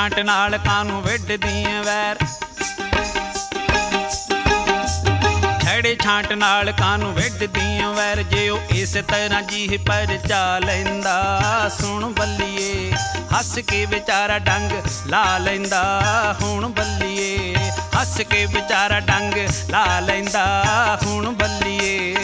ਛਾਂਟ ਨਾਲ ਕਾਨੂੰ ਵਿੱਢਦੀ ਵੈਰ। ਛੜੇ ਛਾਂਟ ਨਾਲ ਕਾਨੂੰ ਵਿੱਢਦੀ ਵੈਰ। ਜੇ ਉਹ ਇਸ ਤਰ੍ਹਾਂ ਜੀ ਪਰ ਚਾ ਲੈਂਦਾ, ਸੁਣ ਬੱਲੀਏ, ਹੱਸ ਕੇ ਵਿਚਾਰਾ ਡੰਗ ਲਾ ਲੈਂਦਾ, ਹੁਣ ਬੱਲੀਏ, ਹੱਸ ਕੇ ਵਿਚਾਰਾ ਡੰਗ ਲਾ ਲੈਂਦਾ, ਹੁਣ ਬੱਲੀਏ।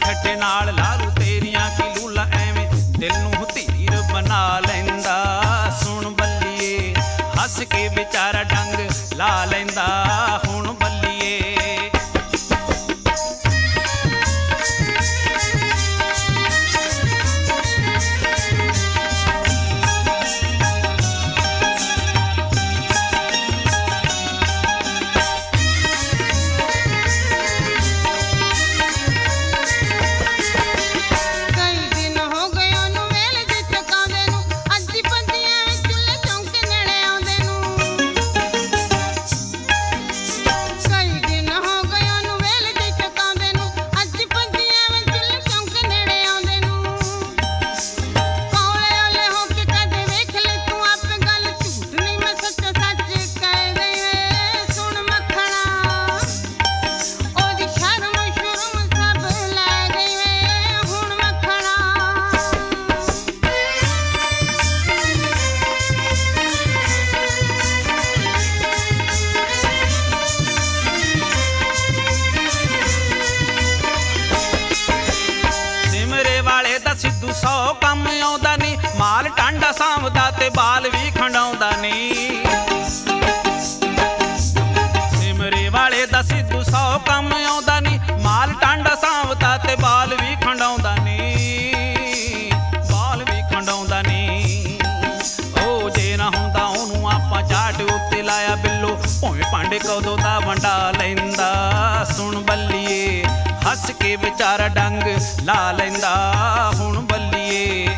ਠੱਠੇ ਨਾਲ ਲਾਲੂ ਸਿੱਧੂ ਸੌ ਕੰਮ ਆਉਂਦਾ ਨਹੀਂ ਮਾਲ ਟਾਂਡਾ ਸਾਂਭਦਾ ਤੇ ਬਾਲ ਵੀ ਖੰਡਾਉਂਦਾ ਨਹੀਂ ਸਿਮਰੇ ਵਾਲੇ ਦਾ ਸਿੱਧੂ ਸੌ ਕੰਮ ਆਉਂਦਾ ਨਹੀਂ ਮਾਲ ਟਾਂਡਾ ਸਾਂਭਦਾ ਤੇ ਬਾਲ ਵੀ ਖੰਡਾਉਂਦਾ ਨਹੀਂ ਬਾਲ ਵੀ ਖੰਡਾਉਂਦਾ ਨਹੀਂ ਉਹ ਜੇ ਨਾ ਹੁੰਦਾ ਉਹਨੂੰ ਆਪਾਂ ਝਾੜ ਉੱਤੇ ਲਾਇਆ ਬਿੱਲੋ, ਭੋਵੇਂ ਭਾਂਡੇ ਕਦੋਂ ਦਾ ਵੰਡਾ ਲੈਂਦਾ। ਸੁਣ ਬੱਲੀ ਹੱਸ ਕੇ ਵਿਚਾਰਾ ਡੰਗ ਲਾ ਲੈਂਦਾ। ਹੁਣ ਬੱਲੀਏ